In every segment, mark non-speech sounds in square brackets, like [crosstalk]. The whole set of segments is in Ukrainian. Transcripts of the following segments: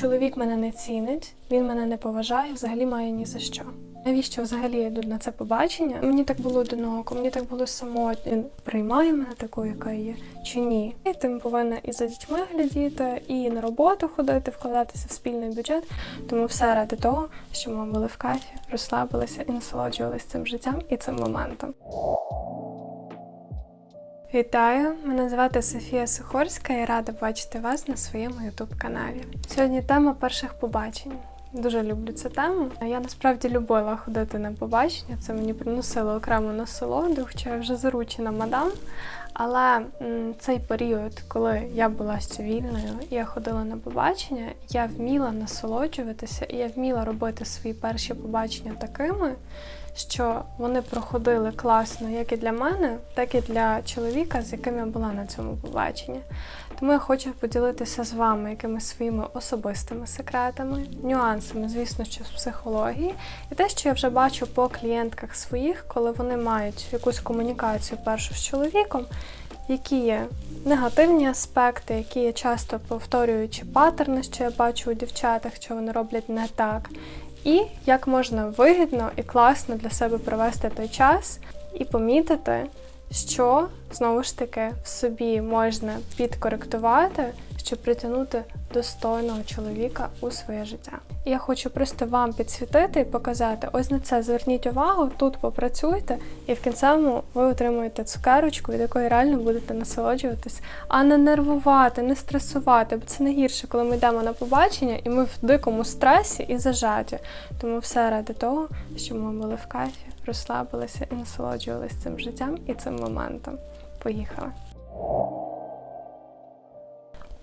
чоловік мене не цінить, він мене не поважає, взагалі має ні за що. Навіщо взагалі я йду на це побачення? Мені так було одиноко, мені так було самотньо. Він приймає мене такою, яка є, чи ні? І тим повинна і за дітьми глядіти, і на роботу ходити, вкладатися в спільний бюджет. Тому все ради того, що ми були в кайфі, розслабилися і насолоджувалися цим життям і цим моментом. Вітаю! Мене звати Софія Сухорська і рада бачити вас на своєму youtube каналі. Сьогодні тема перших побачень. Дуже люблю цю тему. Я насправді любила ходити на побачення. Це мені приносило окрему насолоду, хоча я вже заручена мадам. Але цей період, коли я була ще вільною, я ходила на побачення, я вміла насолоджуватися, і я вміла робити свої перші побачення такими, що вони проходили класно як і для мене, так і для чоловіка, з яким я була на цьому побаченні. Тому я хочу поділитися з вами якимись своїми особистими секретами, нюансами, звісно, що з психології, і те, що я вже бачу по клієнтках своїх, коли вони мають якусь комунікацію першу з чоловіком, які є негативні аспекти, які є часто повторюючі паттерни, що я бачу у дівчатах, що вони роблять не так. І як можна вигідно і класно для себе провести той час і помітити, що знову ж таки в собі можна підкоректувати, щоб притягнути достойного чоловіка у своє життя. Я хочу просто вам підсвітити і показати: ось на це зверніть увагу, тут попрацюйте, і в кінцевому ви отримуєте цукерочку, від якої реально будете насолоджуватись, а не нервувати, не стресувати. Бо це найгірше, коли ми йдемо на побачення і ми в дикому стресі і зажаті. Тому все ради того, щоб ми були в кайфі, розслабилися і насолоджувалися цим життям і цим моментом. Поїхали!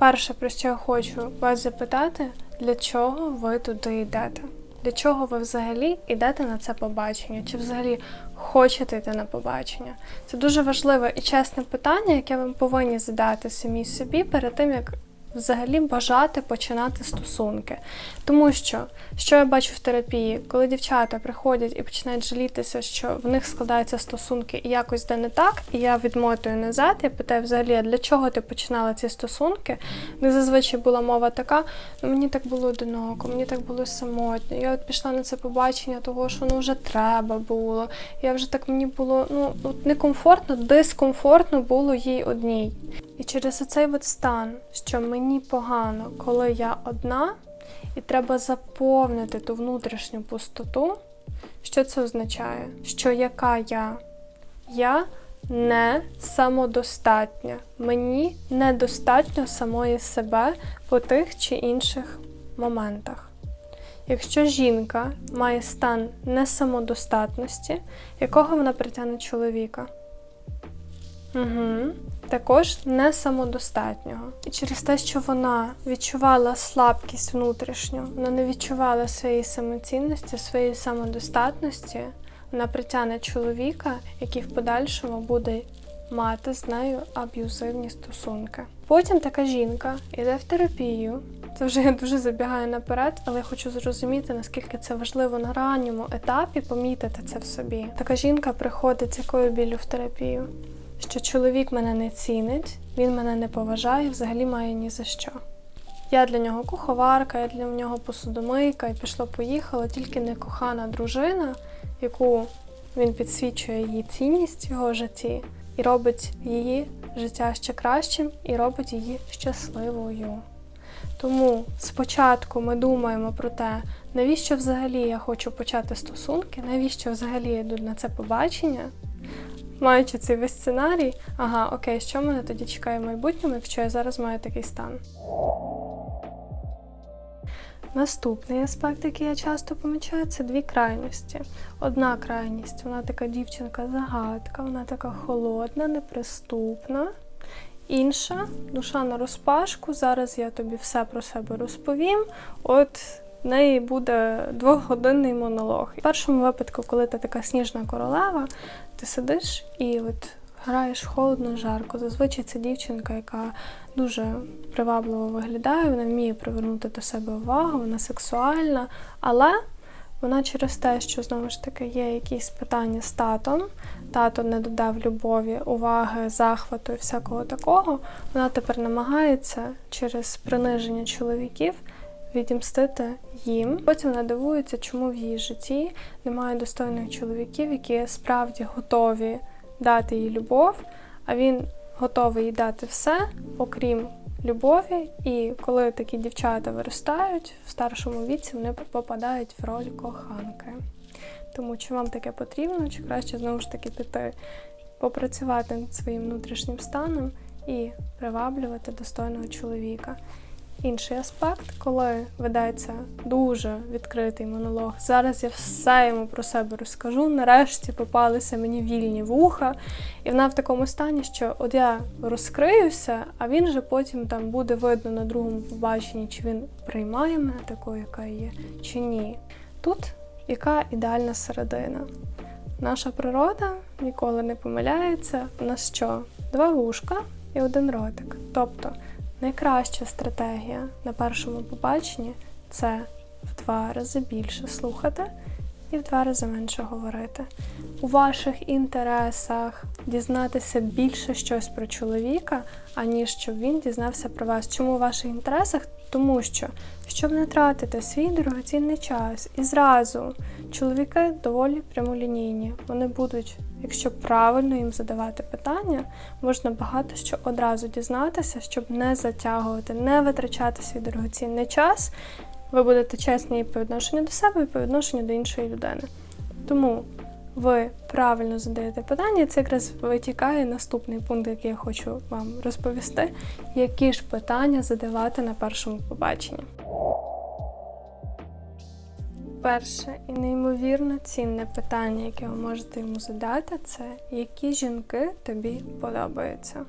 Перше, про що я хочу вас запитати, для чого ви туди йдете? Для чого ви взагалі йдете на це побачення? Чи взагалі хочете йти на побачення? Це дуже важливе і чесне питання, яке ви повинні задати самі собі перед тим, як взагалі бажати починати стосунки. Тому що, що я бачу в терапії, коли дівчата приходять і починають жалітися, що в них складаються стосунки і якось де не так, і я відмотую назад, я питаю взагалі, а для чого ти починала ці стосунки? Не зазвичай була мова така, ну мені так було одиноко, мені так було самотньо. Я от пішла на це побачення, того що ну вже треба було. Я вже так мені було ну от некомфортно, дискомфортно було їй одній. І через оцей от стан, що мені погано, коли я одна, і треба заповнити ту внутрішню пустоту. Що це означає? Що яка я? Я не самодостатня. Мені недостатньо самої себе по тих чи інших моментах. Якщо жінка має стан несамодостатності, якого вона притягне чоловіка? Угу. Також не самодостатнього. І через те, що вона відчувала слабкість внутрішню, вона не відчувала своєї самоцінності, своєї самодостатності, вона притягне чоловіка, який в подальшому буде мати з нею аб'юзивні стосунки. Потім така жінка йде в терапію. Це вже я [laughs] дуже забігаю наперед, але я хочу зрозуміти, наскільки це важливо на ранньому етапі помітити це в собі. Така жінка приходить з якою білю в терапію що чоловік мене не цінить, він мене не поважає, взагалі має ні за що. Я для нього куховарка, я для нього посудомийка, і пішло-поїхало, тільки не кохана дружина, яку він підсвічує її цінність в його житті, і робить її життя ще кращим, і робить її щасливою. Тому спочатку ми думаємо про те, навіщо взагалі я хочу почати стосунки, навіщо взагалі я йду на це побачення маючи цей весь сценарій, ага, окей, що мене тоді чекає в майбутньому, якщо я зараз маю такий стан. Наступний аспект, який я часто помічаю, це дві крайності. Одна крайність вона така дівчинка-загадка, вона така холодна, неприступна. Інша душа на розпашку. Зараз я тобі все про себе розповім. От в неї буде двохгодинний монолог. В першому випадку, коли ти така сніжна королева, ти сидиш і от граєш холодно, жарко. Зазвичай це дівчинка, яка дуже привабливо виглядає, вона вміє привернути до себе увагу, вона сексуальна, але вона через те, що знову ж таки є якісь питання з татом, тато не додав любові, уваги, захвату і всякого такого, вона тепер намагається через приниження чоловіків відімстити їм. Потім вона дивується, чому в її житті немає достойних чоловіків, які справді готові дати їй любов, а він готовий їй дати все, окрім любові. І коли такі дівчата виростають в старшому віці, вони попадають в роль коханки. Тому чи вам таке потрібно, чи краще знову ж таки піти попрацювати над своїм внутрішнім станом і приваблювати достойного чоловіка. Інший аспект, коли ведеться дуже відкритий монолог. Зараз я все йому про себе розкажу. Нарешті попалися мені вільні вуха, і вона в такому стані, що от я розкриюся, а він же потім там буде видно на другому побаченні, чи він приймає мене такою, яка є, чи ні. Тут яка ідеальна середина. Наша природа ніколи не помиляється. У нас що? Два вушка і один ротик. Тобто найкраща стратегія на першому побаченні це в два рази більше слухати і в два рази менше говорити. У ваших інтересах дізнатися більше щось про чоловіка, аніж щоб він дізнався про вас. Чому у ваших інтересах? Тому що, щоб не тратити свій дорогоцінний час і зразу чоловіки доволі прямолінійні. Вони будуть, якщо правильно їм задавати питання, можна багато що одразу дізнатися, щоб не затягувати, не витрачати свій дорогоцінний час. Ви будете чесні і по відношенню до себе, і по відношенню до іншої людини. Тому ви правильно задаєте питання, і це якраз витікає наступний пункт, який я хочу вам розповісти, які ж питання задавати на першому побаченні. Перше і неймовірно цінне питання, яке ви можете йому задати, це які жінки тобі подобаються.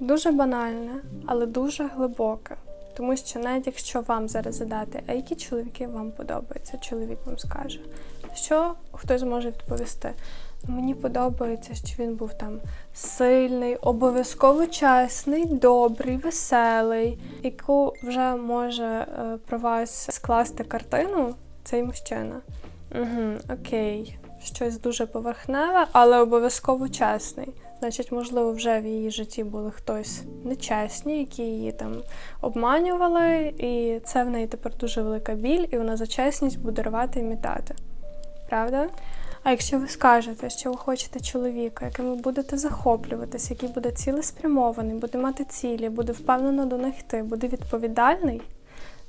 Дуже банальне, але дуже глибоке. Тому що навіть якщо вам зараз задати, а які чоловіки вам подобаються, чоловік вам скаже, що хтось може відповісти. «Ну, Мені подобається, що він був там сильний, обов'язково чесний, добрий, веселий, яку вже може е, про вас скласти картину цей мужчина. Угу, Окей, щось дуже поверхневе, але обов'язково чесний. Значить, можливо, вже в її житті були хтось нечесні, які її там обманювали, і це в неї тепер дуже велика біль, і вона за чесність буде рвати і мітати. Правда? А якщо ви скажете, що ви хочете чоловіка, яким ви будете захоплюватися, який буде цілеспрямований, буде мати цілі, буде впевнено до них йти, буде відповідальний,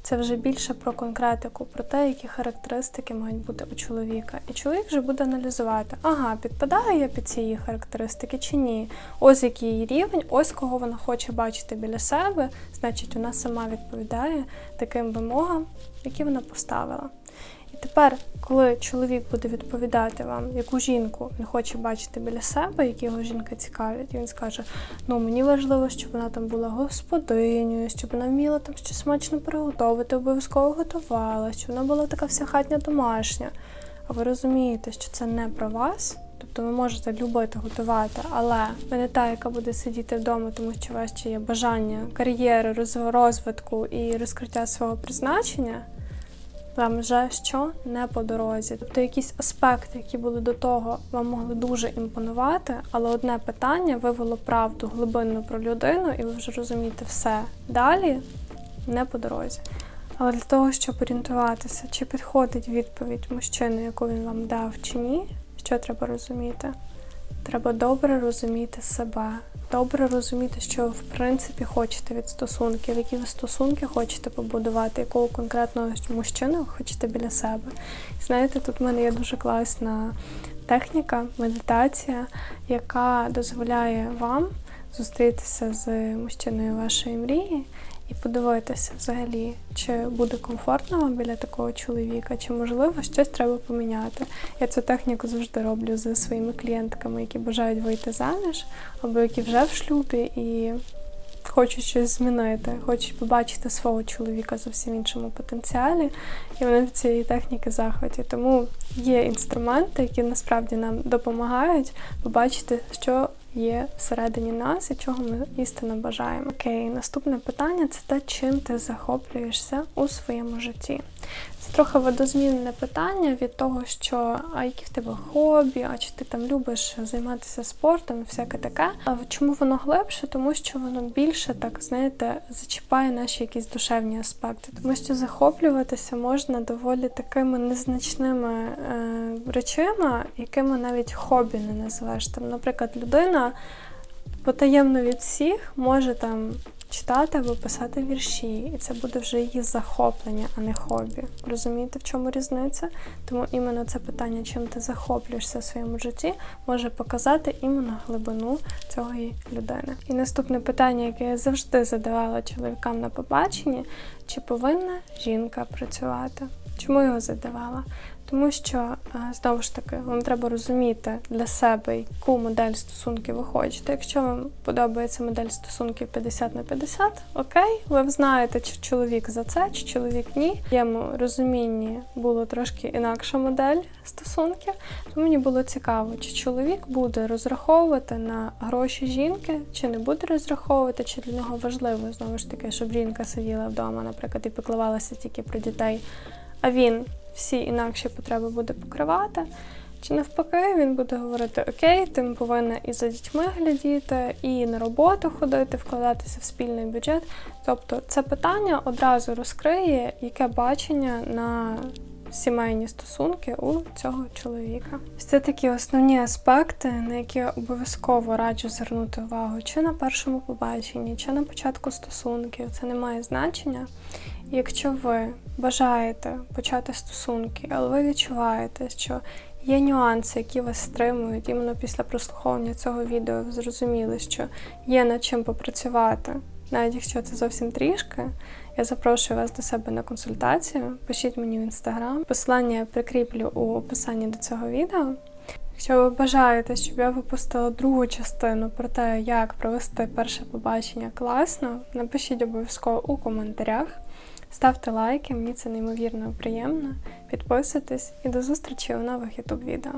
це вже більше про конкретику, про те, які характеристики мають бути у чоловіка. І чоловік вже буде аналізувати, ага, підпадаю я під ці її характеристики чи ні. Ось який її рівень, ось кого вона хоче бачити біля себе, значить, вона сама відповідає таким вимогам, які вона поставила. Тепер, коли чоловік буде відповідати вам, яку жінку він хоче бачити біля себе, які його жінка цікавить, і він скаже: ну мені важливо, щоб вона там була господинею, щоб вона вміла там щось смачно приготувати, обов'язково готувала, щоб вона була така вся хатня домашня. А ви розумієте, що це не про вас? Тобто ви можете любити готувати, але ви не та, яка буде сидіти вдома, тому що у вас ще є бажання кар'єри, роз- розвитку і розкриття свого призначення вам вже що не по дорозі. Тобто якісь аспекти, які були до того, вам могли дуже імпонувати, але одне питання вивело правду глибинну про людину, і ви вже розумієте все далі не по дорозі. Але для того, щоб орієнтуватися, чи підходить відповідь мужчини, яку він вам дав, чи ні, що треба розуміти? Треба добре розуміти себе, добре розуміти, що ви в принципі хочете від стосунків, які ви стосунки хочете побудувати, якого конкретного мужчину ви хочете біля себе. Знаєте, тут в мене є дуже класна техніка, медитація, яка дозволяє вам зустрітися з мужчиною вашої мрії і подивитися взагалі, чи буде комфортно вам біля такого чоловіка, чи можливо щось треба поміняти. Я цю техніку завжди роблю зі своїми клієнтками, які бажають вийти заміж, або які вже в шлюбі і хочуть щось змінити, хочуть побачити свого чоловіка зовсім іншому потенціалі, і вони від цієї техніки захваті. Тому є інструменти, які насправді нам допомагають побачити, що є всередині нас і чого ми істинно бажаємо. Окей, наступне питання це те, чим ти захоплюєшся у своєму житті. Трохи водозмінне питання від того, що а які в тебе хобі, а чи ти там любиш займатися спортом, всяке таке. А чому воно глибше? Тому що воно більше так, знаєте, зачіпає наші якісь душевні аспекти. Тому що захоплюватися можна доволі такими незначними е, речами, якими навіть хобі не називаєш. Там, наприклад, людина потаємно від всіх може там читати або писати вірші, і це буде вже її захоплення, а не хобі. Розумієте, в чому різниця? Тому іменно це питання, чим ти захоплюєшся в своєму житті, може показати іменно глибину цієї людини. І наступне питання, яке я завжди задавала чоловікам на побаченні, чи повинна жінка працювати? Чому його задавала? Тому що е, знову ж таки вам треба розуміти для себе, яку модель стосунків ви хочете. Якщо вам подобається модель стосунків 50 на 50, окей, ви знаєте, чи чоловік за це, чи чоловік ні. В моєму розумінні було трошки інакша модель стосунків. То мені було цікаво, чи чоловік буде розраховувати на гроші жінки, чи не буде розраховувати, чи для нього важливо знову ж таки, щоб жінка сиділа вдома, наприклад, і піклувалася тільки про дітей. А він всі інакші потреби буде покривати. Чи навпаки, він буде говорити: Окей, ти повинна і за дітьми глядіти, і на роботу ходити, вкладатися в спільний бюджет. Тобто, це питання одразу розкриє, яке бачення на сімейні стосунки у цього чоловіка. Це такі основні аспекти, на які я обов'язково раджу звернути увагу, чи на першому побаченні, чи на початку стосунків. Це не має значення. Якщо ви бажаєте почати стосунки, але ви відчуваєте, що є нюанси, які вас стримують, іменно після прослуховування цього відео ви зрозуміли, що є над чим попрацювати, навіть якщо це зовсім трішки, я запрошую вас до себе на консультацію. Пишіть мені в інстаграм. Посилання я прикріплю у описанні до цього відео. Якщо ви бажаєте, щоб я випустила другу частину про те, як провести перше побачення класно, напишіть обов'язково у коментарях. Ставте лайки, мені це неймовірно приємно. Підписуйтесь і до зустрічі у нових ютуб відео.